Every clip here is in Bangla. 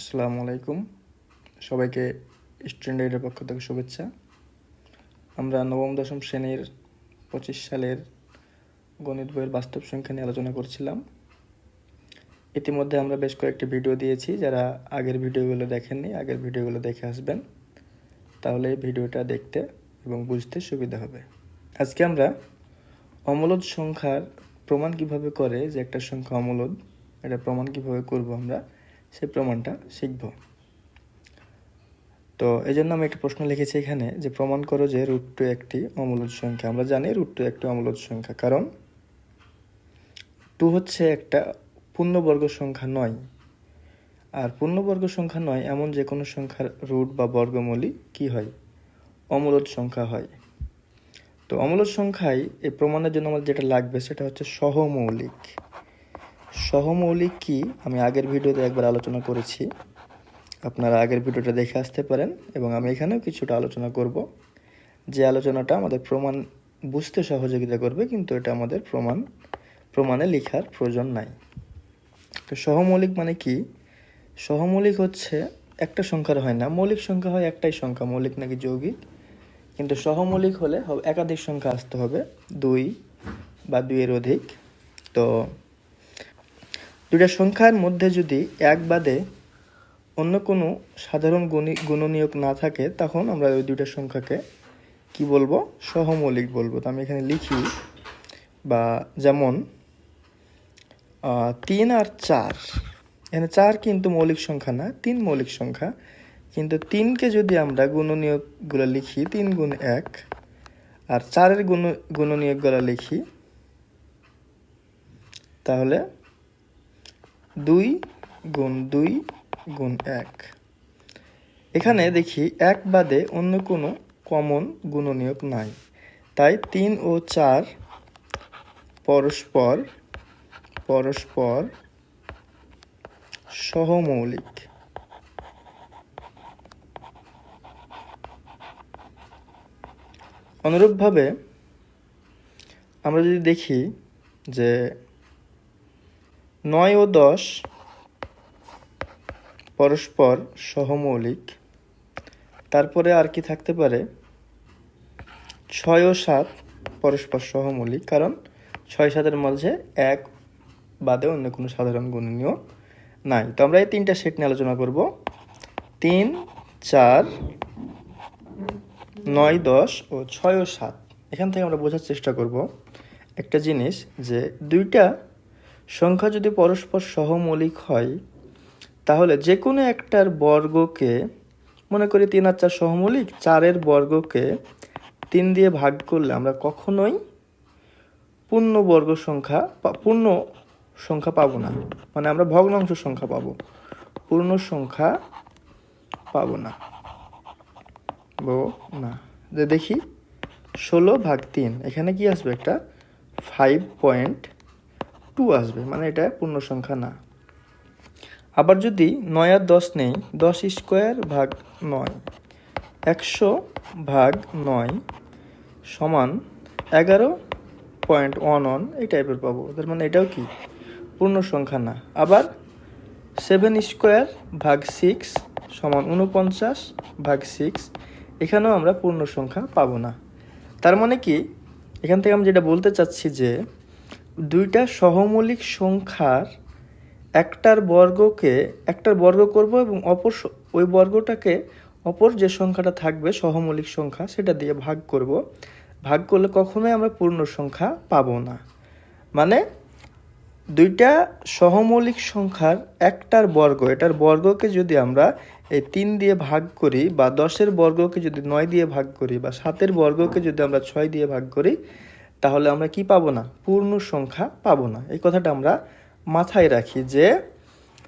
আসসালামু আলাইকুম। সবাইকে স্টুডেন্টের পক্ষ থেকে শুভেচ্ছা। আমরা নবম, দশম শ্রেণির পঁচিশ সালের গণিত বইয়ের বাস্তব সংখ্যা নিয়ে আলোচনা করছিলাম। ইতিমধ্যে আমরা বেশ কয়েকটি ভিডিও দিয়েছি, যারা আগের ভিডিওগুলো দেখেননি, আগের ভিডিওগুলো দেখে আসবেন। তাহলে ভিডিওটা দেখতে এবং বুঝতে সুবিধা হবে। আজকে আমরা অমূলদ সংখ্যার প্রমাণ কীভাবে করে যে একটা সংখ্যা অমূলদ, এটা প্রমাণ কীভাবে করব আমরা সেই প্রমাণটা শিখব। তো এই জন্য আমি একটা প্রশ্ন লিখেছি এখানে যে প্রমাণ করো যে রুট টু একটি অমূলদ সংখ্যা। আমরা জানি রুট টু একটি অমূলদ সংখ্যা। কারণ টু হচ্ছে একটা পূর্ণবর্গ সংখ্যা নয়। আর পূর্ণবর্গ সংখ্যা নয় এমন যে কোনো সংখ্যার রুট বা বর্গমূলই কি হয়? অমূলদ সংখ্যা হয়। তো অমূলদ সংখ্যায় এই প্রমাণের জন্য আমাদের যেটা লাগবে সেটা হচ্ছে সহমৌলিক। সহমৌলিক কি? আমি আগের ভিডিওতে একবার আলোচনা করেছি। আপনারা আগের ভিডিওটা দেখে আসতে পারেন এবং আমি এখানেও কিছুটা আলোচনা করব। যে আলোচনাটা আমাদের প্রমাণ বুঝতে সহযোগিতা করবে, কিন্তু এটা আমাদের প্রমাণ, প্রমাণে লেখার প্রয়োজন নাই। তো সহমৌলিক মানে কি? সহমৌলিক হচ্ছে একটা সংখ্যার হয় না। মৌলিক সংখ্যা হয় একটাই সংখ্যা, মৌলিক নাকি যৌগিক? কিন্তু সহমৌলিক হলে একাধিক সংখ্যা আসতে হবে, দুই বা দুইয়ের অধিক। তো দুইটা সংখ্যার মধ্যে যদি এক বাদে অন্য কোনো সাধারণ গুণী গুণনীয়ক না থাকে, তখন আমরা ওই দুইটা সংখ্যাকে কি বলব? সহমৌলিক বলব। তো আমি এখানে লিখি, বা যেমন তিন আর চার। এখানে চার কিন্তু মৌলিক সংখ্যা না, তিন মৌলিক সংখ্যা। কিন্তু তিনকে যদি আমরা গুণনীয়কগুলো লিখি, তিন গুণ এক, আর চারের গুণ গুণনীয়কগুলো লিখি, তাহলে দুই গুণ দুই গুণ এক। এখানে দেখি এক বাদে অন্য কোনো কমন গুণনীয়ক নাই। তাই তিন ও চার পরস্পর পরস্পর সহমৌলিক। অনুরূপভাবে আমরা যদি দেখি যে নয় ও দশ পরস্পর সহমৌলিক। তারপরে আর কি থাকতে পারে? ছয় ও সাত পরস্পর সহমৌলিক, কারণ ছয় সাতের মাঝে এক বাদে অন্য কোনো সাধারণ গুণনীয় নাই। তো আমরা এই তিনটা সেট নিয়ে আলোচনা করব। তিন, চার, নয়, দশ ও ছয় ও সাত। এখান থেকে আমরা বোঝার চেষ্টা করব একটা জিনিস যে দুইটা সংখ্যা যদি পরস্পর সহমৌলিক হয়, তাহলে যে কোনো একটার বর্গকে, মনে করি তিন আর চার সহমৌলিক, চারের বর্গকে তিন দিয়ে ভাগ করলে আমরা কখনোই পূর্ণ বর্গ সংখ্যা পূর্ণ সংখ্যা পাবো না। মানে আমরা ভগ্নাংশ সংখ্যা পাবো। পূর্ণ সংখ্যা পাবো না। না। যে দেখি, ষোলো ভাগ তিন, এখানে কি আসবে একটা? ফাইভ পয়েন্ট টু আসবে মানে এটা পূর্ণ সংখ্যা না। আবার যদি নয় আর দশ নেই, দশ স্কোয়ার ভাগ নয়, একশো ভাগ নয় সমান এগারো পয়েন্ট ওয়ান ওয়ান এই টাইপের পাবো। তার মানে এটাও কি? পূর্ণ সংখ্যা না। আবার সেভেন স্কোয়ার ভাগ সিক্স সমান উনপঞ্চাশ ভাগ সিক্স এখানেও আমরা পূর্ণ সংখ্যা পাবো না। তার মানে কি? এখান থেকে আমি যেটা বলতে চাচ্ছি যে দুইটা সহমৌলিক সংখ্যার একটার বর্গকে, একটার বর্গ করব এবং অপর ওই বর্গটাকে অপর যে সংখ্যাটা থাকবে, সহমৌলিক সংখ্যা, সেটা দিয়ে ভাগ করব। ভাগ করলে কখনোই আমরা পূর্ণ সংখ্যা পাব না। মানে দুইটা সহমৌলিক সংখ্যার একটার বর্গ, এটার বর্গকে যদি আমরা এই তিন দিয়ে ভাগ করি বা দশের বর্গকে যদি নয় দিয়ে ভাগ করি বা সাতের বর্গকে যদি আমরা ছয় দিয়ে ভাগ করি তাহলে আমরা কি পাবো না? পূর্ণ সংখ্যা পাবো না। এই কথাটা আমরা মাথায় রাখি যে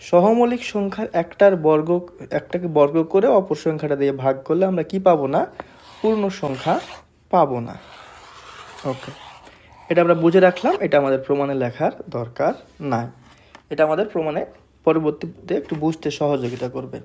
সহমৌলিক সংখ্যার একটার বর্গ, একটাকে বর্গ করে অপর সংখ্যাটা দিয়ে ভাগ করলে আমরা কি পাবো না? পূর্ণ সংখ্যা পাবো না। ওকে এটা আমরা বুঝে রাখলাম, এটা আমাদের প্রমাণে লেখার দরকার নাই। এটা আমাদের প্রমাণে পরবর্তীতে একটু বুঝতে সহযোগিতা করবে।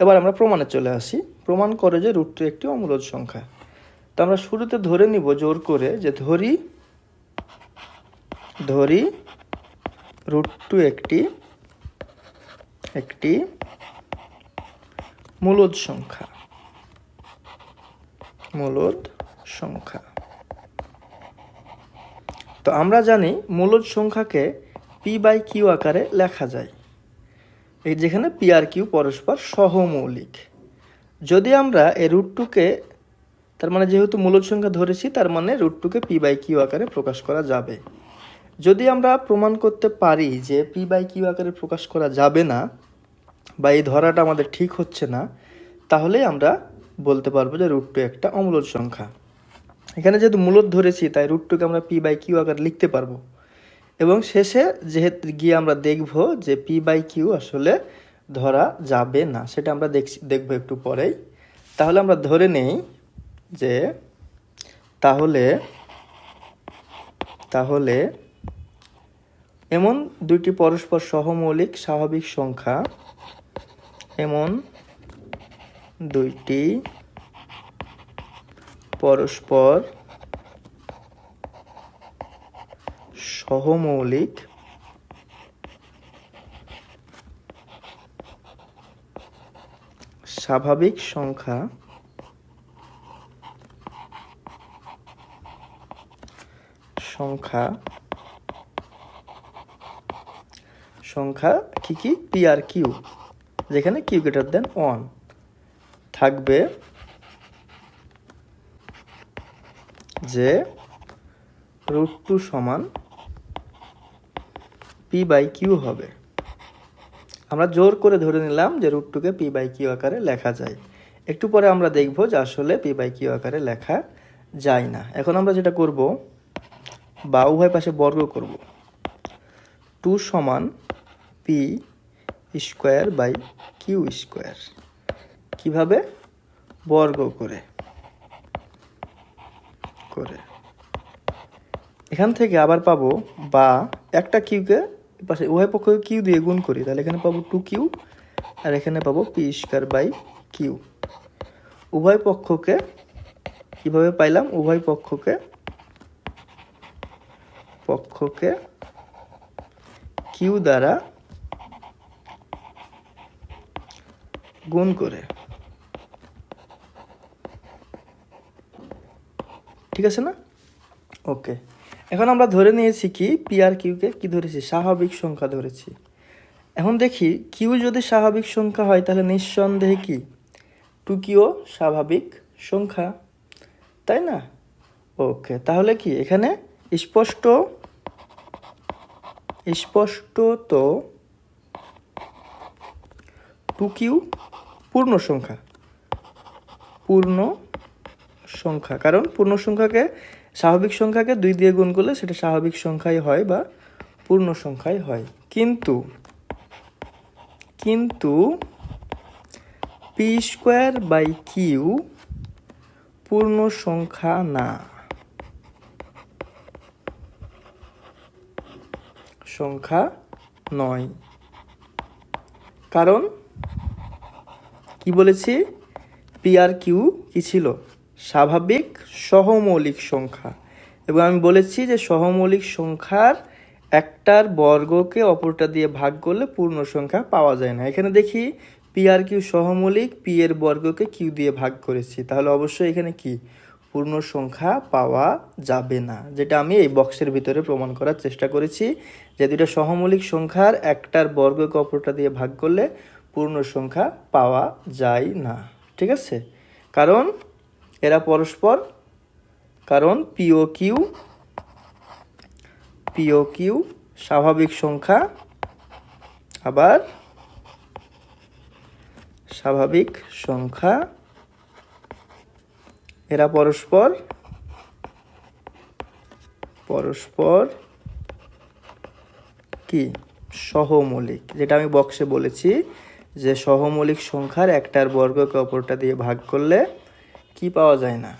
এবার আমরা প্রমাণে চলে আসি। প্রমাণ করে যে রুট টু একটি অমূলদ সংখ্যা। তো আমরা শুরুতে ধরে নিব জোর করে যে ধরি ধরি রুট টু একটি একটি মূলদ সংখ্যা মূলদ সংখ্যা। তো আমরা জানি মূলদ সংখ্যাকে পি বাই কিউ আকারে লেখা যায়। এই যেখানে পি আর কিউ পরস্পর সহমৌলিক। যদি আমরা এই রুটটুকে তার মানে যেহেতু মূলদ সংখ্যা ধরেছি, তার মানে রুটটুকে পি বাই কিউ আকারে প্রকাশ করা যাবে। যদি আমরা প্রমাণ করতে পারি যে পি বাই কিউ আকারে প্রকাশ করা যাবে না বা এই ধরাটা আমাদের ঠিক হচ্ছে না তাহলে আমরা বলতে পারব যে রুট টু একটা অমূলদ সংখ্যা। এখানে যেহেতু মূলদ ধরেছি, তাই রুট টুকে আমরা পি বাই কিউ আকারে লিখতে পারব। এবং শেষে যেহেতু গিয়ে আমরা দেখব যে পি বাই কিউ আসলে ধরা যাবে না, সেটা আমরা দেখছি, দেখব একটু পরেই। তাহলে আমরা ধরে নেই যে তাহলে তাহলে এমন দুইটি পরস্পর সহমৌলিক স্বাভাবিক সংখ্যা, এমন দুইটি পরস্পর সহমৌলিক স্বাভাবিক সংখ্যা সংখ্যা সংখ্যা কি কি? পি আর কিউ যেখানে কিউ গ্রেটার দেন ওয়ান থাকবে যে রুট টু সমান পি বাই কিউ হবে। আমরা জোর করে ধরে নিলাম যে রুট টুকে পি বাই কিউ আকারে লেখা যায়। একটু পরে আমরা দেখব যে আসলে পি বাই কিউ আকারে লেখা যায় না। এখন আমরা যেটা করব বা উভয় পাশে বর্গ করব। টু সমান p square by q square. কীভাবে? বর্গ করে। করে। এখান থেকে আবার পাবো বা একটা কিউকে পাশে উভয় পক্ষকে কিউ দিয়ে গুণ করি, তাহলে এখানে পাবো টু কিউ, আর এখানে পাবো পি স্কোয়ার বাই কিউ। উভয় পক্ষকে কীভাবে পাইলাম? উভয় পক্ষকে পক্ষকে কিউ দ্বারা গুণ করে। ঠিক আছে না? ওকে। এখন আমরা ধরে নিয়েছি কি? পি আর কিউকে কি ধরেছি? স্বাভাবিক সংখ্যা ধরেছি। এখন দেখি কিউ যদি স্বাভাবিক সংখ্যা হয়, তাহলে নিঃসন্দেহে কি? টু কিউ স্বাভাবিক সংখ্যা। তাই না? ওকে, তাহলে কি? এখানে স্পষ্ট স্পষ্ট তো টু কিউ পূর্ণ সংখ্যা। পূর্ণ সংখ্যা। কারণ পূর্ণ সংখ্যাকে স্বাভাবিক সংখ্যাকে দুই দিয়ে গুণ করলে সেটা স্বাভাবিক সংখ্যাই হয় বা পূর্ণ সংখ্যাই হয়। কিন্তু কিন্তু পি স্কোয়ার বাই কিউ পূর্ণ সংখ্যা না। সংখ্যা নয়। কারণ কি বলেছি? পি আর কিউ কি ছিল? স্বাভাবিক সহমৌলিক সংখ্যা। এবং আমি বলেছি যে সহমৌলিক সংখ্যার একটার বর্গকে অপরটা দিয়ে ভাগ করলে পূর্ণ সংখ্যা পাওয়া যায় না। এখানে দেখি পি আর কিউ সহমৌলিক পি এর বর্গকে কিউ দিয়ে ভাগ করেছি। তাহলে অবশ্যই এখানে কি? পূর্ণ সংখ্যা পাওয়া যাবে না, যেটা আমি এই বক্সের ভিতরে প্রমাণ করার চেষ্টা করেছি যে দুটো সহমৌলিক সংখ্যার একটার বর্গকে অপরটা দিয়ে ভাগ করলে পূর্ণ সংখ্যা পাওয়া যায় না, ঠিক আছে? কারণ এরা পরস্পর, কারণ পিও কিউ পিও কিউ স্বাভাবিক সংখ্যা, আবার স্বাভাবিক সংখ্যা এরা পরস্পর পরস্পর কি? সহমৌলিক। যেটা আমি বক্সে বলেছি যে সহমৌলিক সংখ্যার একটার বর্গকে অপরটা দিয়ে ভাগ করলে কি পাওয়া যায় না?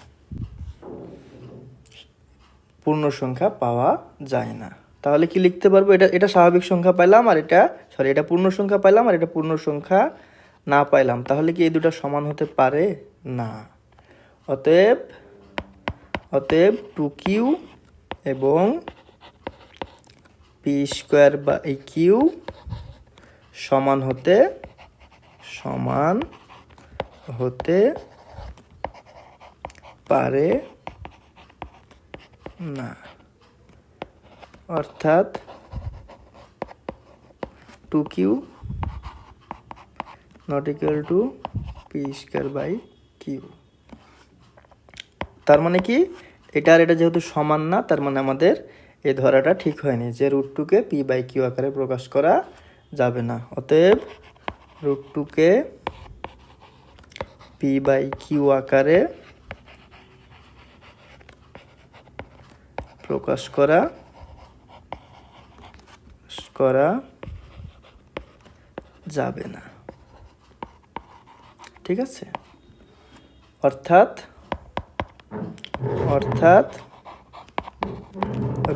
পূর্ণ সংখ্যা পাওয়া যায় না। তাহলে কি লিখতে পারব? এটা এটা স্বাভাবিক সংখ্যা পাইলাম আর এটা সরি এটা পূর্ণ সংখ্যা পাইলাম আর এটা পূর্ণ সংখ্যা না পাইলাম। তাহলে কি এই দুটো সমান হতে পারে? না। অতএব অতএব টু কিউ এবং পি স্কোয়ার বা এই কিউ সমান হতে সমান হতে পারে না। অর্থাৎ two q not equal to p square by q তার মানে কি? এটা আর এটা যেহেতু সমান না, তার মানে আমাদের এই ধরাটা ঠিক হয়নি যে রুট টুকে পি বাই কিউ আকারে প্রকাশ করা যাবে না। অতএব রুট টুকে পি বাই কিউ আকারে প্রকাশ করা করা যাবে না। ঠিক আছে? অর্থাৎ অর্থাৎ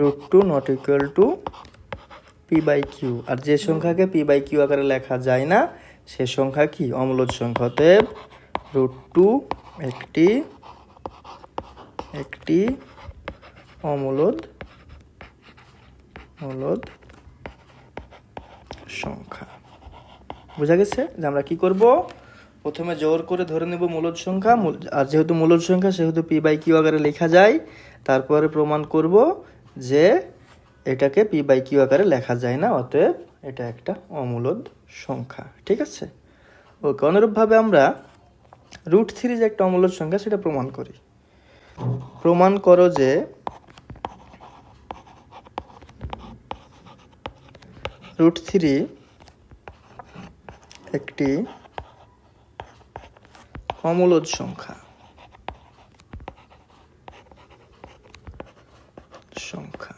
root two not equal to p by q আর যে সংখ্যাকে পি বাই কিউ আকারে লেখা যায় না, সে সংখ্যা কি? অম্লজ সংখ্যা। অতএব রুট টু একটি একটি অমূলদ মূলদ সংখ্যা। বোঝা গেছে যে আমরা কি করব? প্রথমে জোর করে ধরে নেব মূলদ সংখ্যা আর যেহেতু মূলদ সংখ্যা, সেহেতু পি বাই কিউ আকারে লেখা যায়। তারপরে প্রমাণ করব যে এটাকে পি বাই কিউ আকারে লেখা যায় না, অতএব এটা একটা অমূলদ সংখ্যা, ঠিক আছে? ওকে, অনুরূপভাবে আমরা রুট থ্রি যে একটা অমূলদ সংখ্যা, সেটা প্রমাণ করি। প্রমাণ করো যে রুট থ্রি একটি অমূলদ সংখ্যা। সংখ্যা।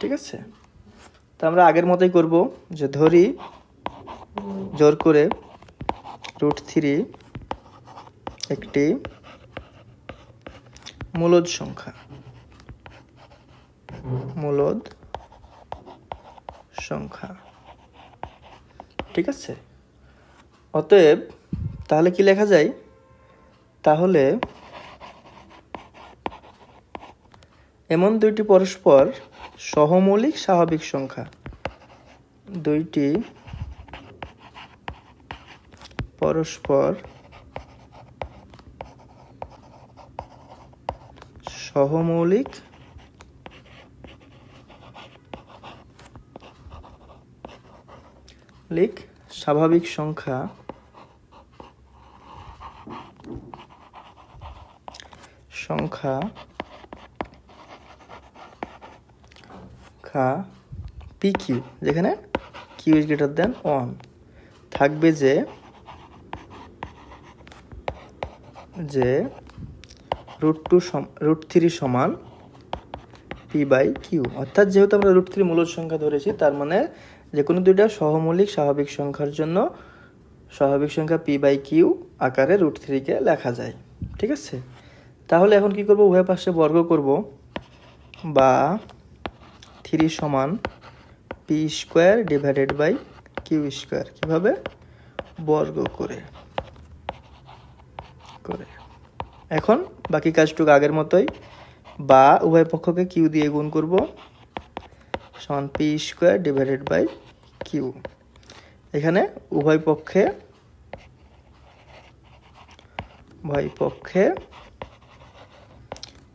ঠিক আছে? তা আমরা আগের মতোই করব যে ধরি জোর করে রুট থ্রি একটি মূলদ সংখ্যা। মূলদ সংখ্যা। ঠিক আছে? অতএব তাহলে কি লেখা যায়? তাহলে এমন দুইটি পরস্পর সহমৌলিক স্বাভাবিক সংখ্যা। দুইটি পরস্পর সহমৌলিক লিখ স্বাভাবিক সংখ্যা সংখ্যা খা পি কিউ যেখানে q is greater than one থাকবে যে যে রুট টু রুট থ্রি সমান পি বাই কিউ অর্থাৎ যেহেতু আমরা রুট থ্রি মূলদ সংখ্যা ধরেছি, তার মানে যে কোনো দুইটা সহমৌলিক স্বাভাবিক সংখ্যার জন্য স্বাভাবিক সংখ্যা পি বাই কিউ আকারে রুট থ্রিকে লেখা যায়। ঠিক আছে? তাহলে এখন কি করব? উভয় পাশে বর্গ করব বা থ্রি সমান p square divided by q square. কীভাবে? বর্গ করে। করে। এখন বাকি কাজটুকু আগের মতোই বা উভয় পক্ষকে কিউ দিয়ে গুণ করব সমান p square divided by q. এখানে উভয় পক্ষে উভয় পক্ষে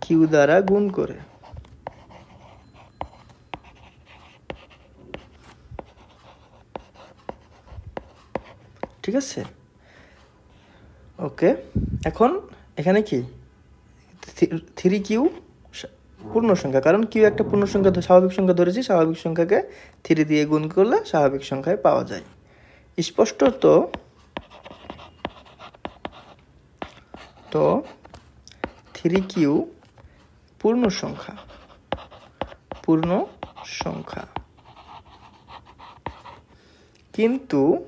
কিউ দ্বারা গুণ করে। ঠিক আছে? ওকে, এখন এখানে কি? থ্রি কিউ পূর্ণ সংখ্যা, কারণ কিউ একটা পূর্ণ সংখ্যা স্বাভাবিক সংখ্যা ধরেছি, স্বাভাবিক সংখ্যাকে থ্রি দিয়ে গুণ করলে স্বাভাবিক সংখ্যায় পাওয়া যায়। স্পষ্টত তো, থ্রি কিউ পূর্ণ সংখ্যা। পূর্ণ সংখ্যা। কিন্তু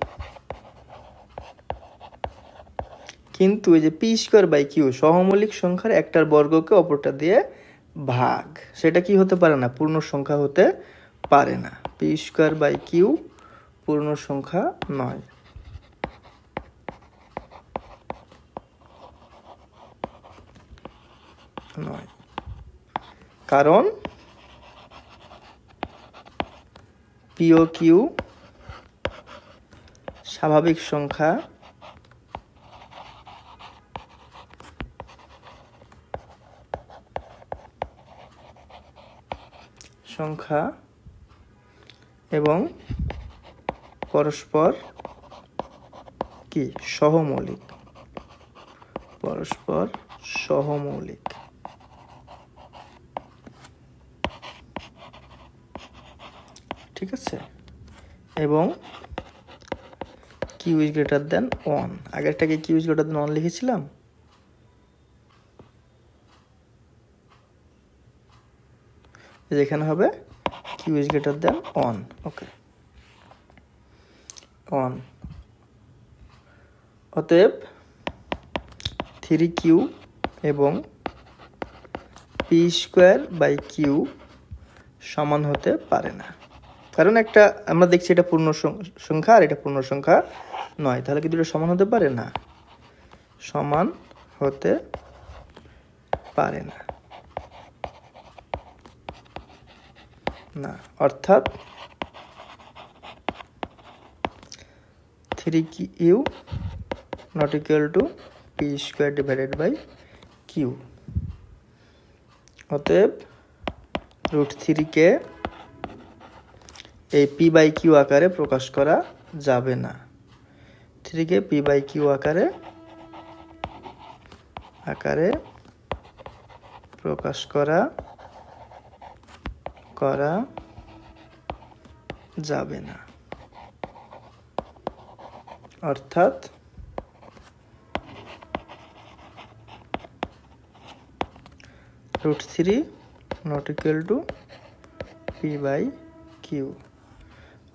কিন্তু এই যে পি স্কোয়ার বাই কিউ সহমৌলিক সংখ্যার একটার বর্গকে অপরটা দিয়ে ভাগ, সেটা কি হতে পারে না? পূর্ণ সংখ্যা হতে পারে না। পি স্কোয়ার বাই কিউ পূর্ণ সংখ্যা নয়। কারণ পিও কিউ স্বাভাবিক সংখ্যা সংখ্যা এবং পরস্পর কি? সহমৌলিক। পরস্পর সহমৌলিক। ঠিক আছে? এবং q is greater than one আগেরটাকে q is greater than one লিখেছিলাম? যেখানে হবে q is greater than one okay one অতএব থ্রি কিউ এবং পি স্কোয়ার বাই কিউ সমান হতে পারে না। কারণ একটা, আমরা দেখছি এটা পূর্ণ সংখ্যা আর এটা পূর্ণ সংখ্যা নয়। তাহলে কি দুটো সমান হতে পারে? না। সমান হতে পারে না। না। অর্থাৎ three q not equal to p square divided by q অতএব রুট থ্রিকে এই পি বাই কিউ আকারে প্রকাশ করা যাবে না। থ্রিকে পি বাই কিউ আকারে আকারে প্রকাশ করা করা যাবে না। অর্থাৎ root three not equal to p by q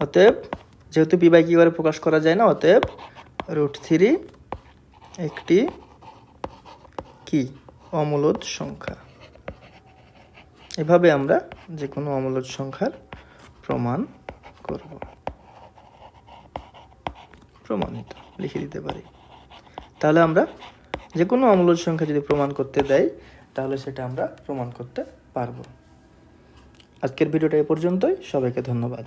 অতএব যেহেতু পি বাই কিউ আর প্রকাশ করা যায় না, অতএব রুট থ্রি একটি কি? অমূলদ সংখ্যা। এভাবে আমরা যে কোনো অমূলদ সংখ্যার প্রমাণ করব। প্রমাণিত, লিখে দিতে পারি। তাহলে আমরা যে কোনো অমূলদ সংখ্যা যদি প্রমাণ করতে দেয় তাহলে সেটা আমরা প্রমাণ করতে পারব। আজকের ভিডিওটা এ পর্যন্তই। সবাইকে ধন্যবাদ।